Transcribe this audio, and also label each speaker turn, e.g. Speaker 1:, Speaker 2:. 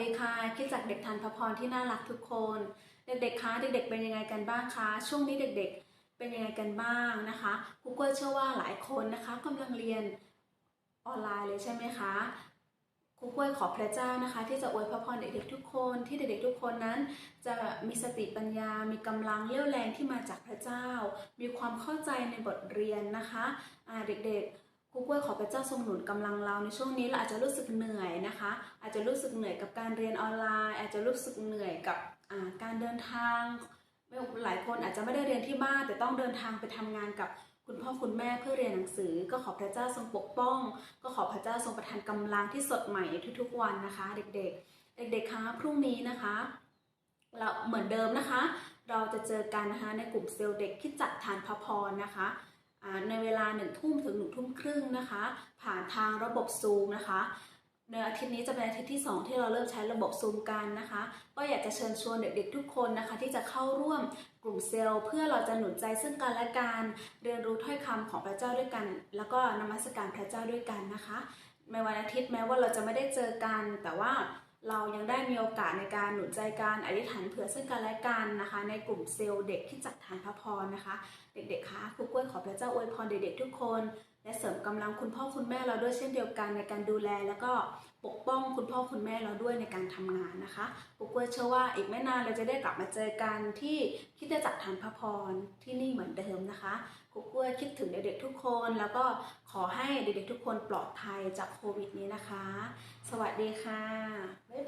Speaker 1: ดีค่ะคิดจากเด็กทันพระพรที่น่ารักทุกคน เด็กๆคะเด็กๆเป็นยังไงกันบ้างคะช่วงนี้เด็กๆเป็นยังไงกันบ้างนะคะครูกล้วยเชื่อว่าหลายคนนะคะกำลังเรียนออนไลน์เลยใช่ไหมคะครูกล้วยขอพระเจ้านะคะ ที่จะอวยพระพรเด็กๆทุกคนที่เด็กๆทุกคนนั้น จะมีสติปัญญา มีกำลังเรี่ยวแรงที่มาจากพระเจ้า มีความเข้าใจในบทเรียนนะคะอ่าเด็กๆ ครูกล้วยขอพระเจ้าทรงหนุนกำลังเราในช่วงนี้เราอาจจะรู้สึกเหนื่อยนะคะ อาจจะรู้สึกเหนื่อยกับการเรียนออนไลน์ อาจจะรู้สึกเหนื่อยกับการเดินทางไม่หลายคนอาจจะไม่ได้เรียนที่บ้านแต่ต้องเดินทางไปทำงานกับคุณพ่อคุณแม่เพื่อเรียนหนังสือ ก็ขอพระเจ้าทรงปกป้อง ก็ขอพระเจ้าทรงประทานกำลังที่สดใหม่ในทุกๆวันนะคะ เด็กๆ เด็กๆคะพรุ่งนี้นะคะเราเหมือนเดิมนะคะ เราจะเจอกันนะคะในกลุ่มเซลล์เด็กคิดจักทานพระพรนะคะ ในเวลาหนึ่งทุ่มถึงหนึ่งทุ่มครึ่งนะคะ ผ่านทางระบบซูมนะคะในอาทิตย์นี้จะเป็นอาทิตย์ที่ 2 ที่เราเริ่มใช้ระบบซูมกันนะคะ ก็อยากจะเชิญชวนเด็กๆทุกคนนะคะ ที่จะเข้าร่วมกลุ่มเซลล์ เพื่อเราจะหนุนใจซึ่งกันและกันเรียนรู้ถ้อยคำของพระเจ้าด้วยกัน แล้วก็นมัสการพระเจ้าด้วยกันนะคะในวันอาทิตย์แม้ว่าเราจะไม่ได้เจอกันแต่ว่า เรายังได้มีโอกาสในการหนุนใจการอธิษฐานเผื่อซึ่งกันและกันนะคะ ในกลุ่มเซลล์เด็กที่จัดทานพระพรนะคะ เด็กๆคะครูกล้วยขอพระเจ้าอวยพรเด็กๆทุกคนและเสริมกำลังคุณพ่อคุณแม่เราด้วยเช่นเดียวกันในการดูแล แล้วก็ปกป้องคุณพ่อคุณแม่เราด้วยในการทำงานนะคะครูกล้วเชื่อว่าอีกไม่นานเราจะได้กลับมาเจอกันที่คริดจักรทานพระพรที่นี่เหมือนเดิมนะคะครูกล้วคิดถึงเด็กๆทุกคน แล้วก็ขอให้เด็กๆทุกคนปลอดภัยจากโควิดนี้นะคะ สวัสดีค่ะบ๊ายบาย